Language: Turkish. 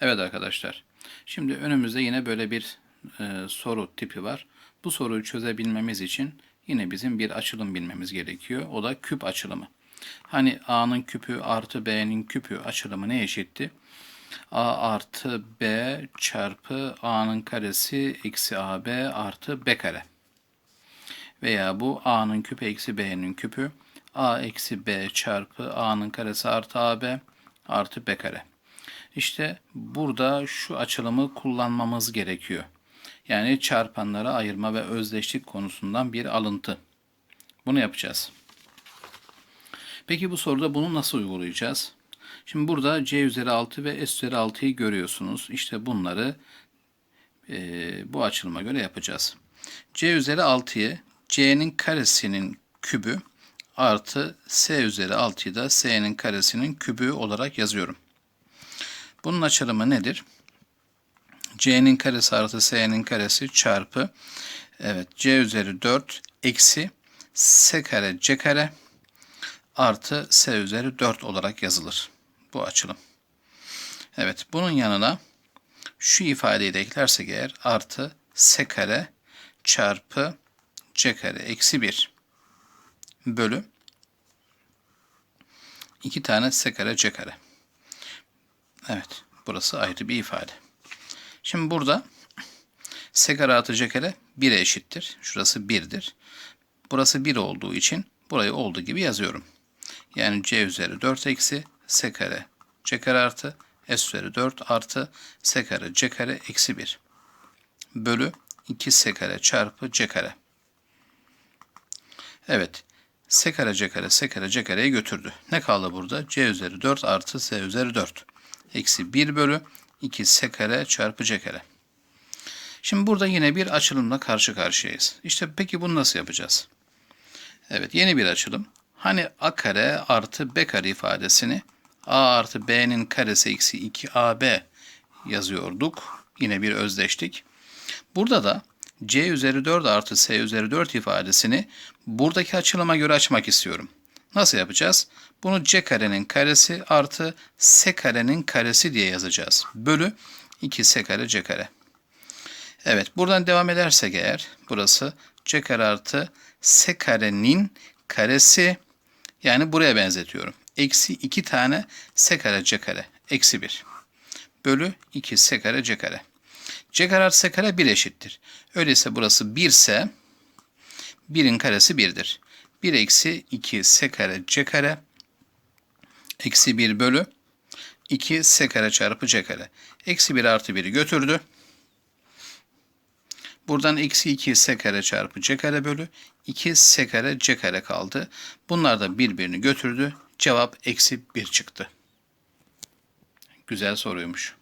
Evet arkadaşlar. Şimdi önümüzde yine böyle bir e, soru tipi var. Bu soruyu çözebilmemiz için yine bizim bir açılım bilmemiz gerekiyor. O da küp açılımı. Hani a'nın küpü artı b'nin küpü açılımı ne eşitti? a artı b çarpı a'nın karesi eksi ab artı b kare. Veya bu a'nın küpü eksi b'nin küpü a eksi b çarpı a'nın karesi artı ab artı b kare. İşte burada şu açılımı kullanmamız gerekiyor. Yani çarpanları ayırma ve özdeşlik konusundan bir alıntı. Bunu yapacağız. Peki bu soruda bunu nasıl uygulayacağız? Şimdi burada c üzeri 6 ve s üzeri 6'yı görüyorsunuz. İşte bunları e, bu açılıma göre yapacağız. c üzeri 6'yı c'nin karesinin kübü artı s üzeri 6'yı da s'nin karesinin kübü olarak yazıyorum. Bunun açılımı nedir? c'nin karesi artı s'nin karesi çarpı evet c üzeri 4 eksi s kare c kare artı s üzeri 4 olarak yazılır bu açılım. Evet bunun yanına şu ifadeyi de eklersek eğer artı s kare çarpı c kare eksi 1 bölü 2 tane s kare c kare. Evet burası ayrı bir ifade. Şimdi burada s kare artı c kare 1'e eşittir. Şurası 1'dir. Burası 1 olduğu için burayı olduğu gibi yazıyorum. Yani c üzeri 4 eksi s kare c kare artı s üzeri 4 artı s kare c kare eksi 1 bölü 2 s kare çarpı c kare. Evet. S kare c kare s kare c kareyi götürdü. Ne kaldı burada? c üzeri 4 artı s üzeri 4. Eksi 1 bölü 2 s kare çarpı c kare. Şimdi burada yine bir açılımla karşı karşıyayız. İşte peki bunu nasıl yapacağız? Evet yeni bir açılım. Hani a kare artı b kare ifadesini a artı b'nin karesi eksi 2ab yazıyorduk. Yine bir özdeştik. Burada da c üzeri 4 artı s üzeri 4 ifadesini buradaki açılıma göre açmak istiyorum. Nasıl yapacağız? Bunu c karenin karesi artı s karenin karesi diye yazacağız. Bölü 2 s kare c kare. Evet buradan devam edersek eğer burası c kare artı s karenin karesi yani buraya benzetiyorum. Eksi 2 tane s kare c kare. Eksi 1. Bölü 2 s kare c kare. c kare artı s kare 1 eşittir. Öyleyse burası 1 ise 1'in karesi 1'dir. 1 eksi 2 s kare c kare eksi 1 bölü 2 s kare çarpı c kare. Eksi 1 artı 1'i götürdü. Buradan eksi 2 s kare çarpı c kare bölü 2 s kare c kare kaldı. Bunlar da birbirini götürdü. Cevap eksi 1 çıktı. Güzel soruymuş.